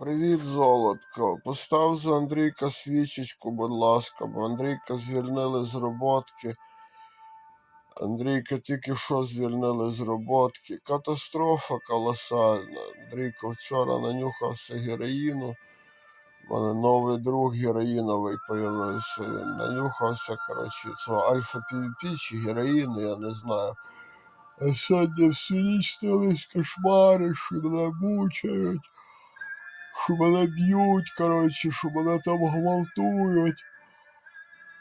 Привіт, золотко. Постав за Андрійка свічечку, будь ласка, бо Андрійка звільнили з роботки. Андрійка тільки що звільнили з роботки. Катастрофа колосальна. Андрійко вчора нанюхався героїну. У мене новий друг героїновий появився. Він нанюхався, коротше, цього альфа пвп чи героїну, я не знаю. А сьогодні всю ніч снились кошмари, що мене мучають, що мене б'ють, коротше, що мене там гвалтують.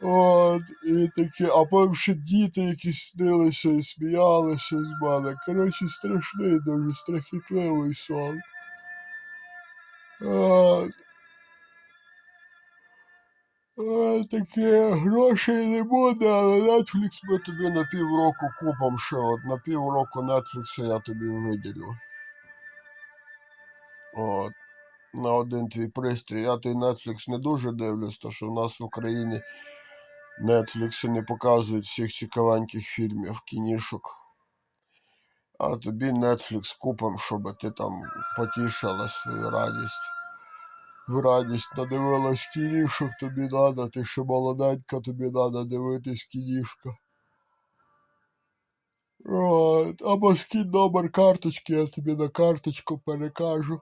От, і такі, а потім ще діти якісь снилися і сміялися з мене. Коротше, страшний, дуже страхітливий сон. От, таке грошей не буде, але Netflix ми тобі на півроку купом ще. От на півроку Netflix я тобі виділю. От. На один твій пристрій. Я той Netflix не дуже дивлюсь, тому що в нас в Україні Netflix не показують всіх цікавеньких фільмів, кінішок. А тобі Netflix купим, щоб ти там потішила свою радість. В радість надивилась кінішок, тобі надо, ти ще молоденька, тобі надо дивитись кінішка. Або скинь номер карточки, я тобі на карточку перекажу.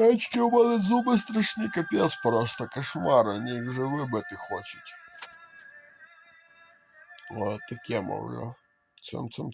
Ечки, у мене зуби страшні, капець просто кошмар, вони їх вже вибити хочуть. О, таке, мовляв. Цьом-цьом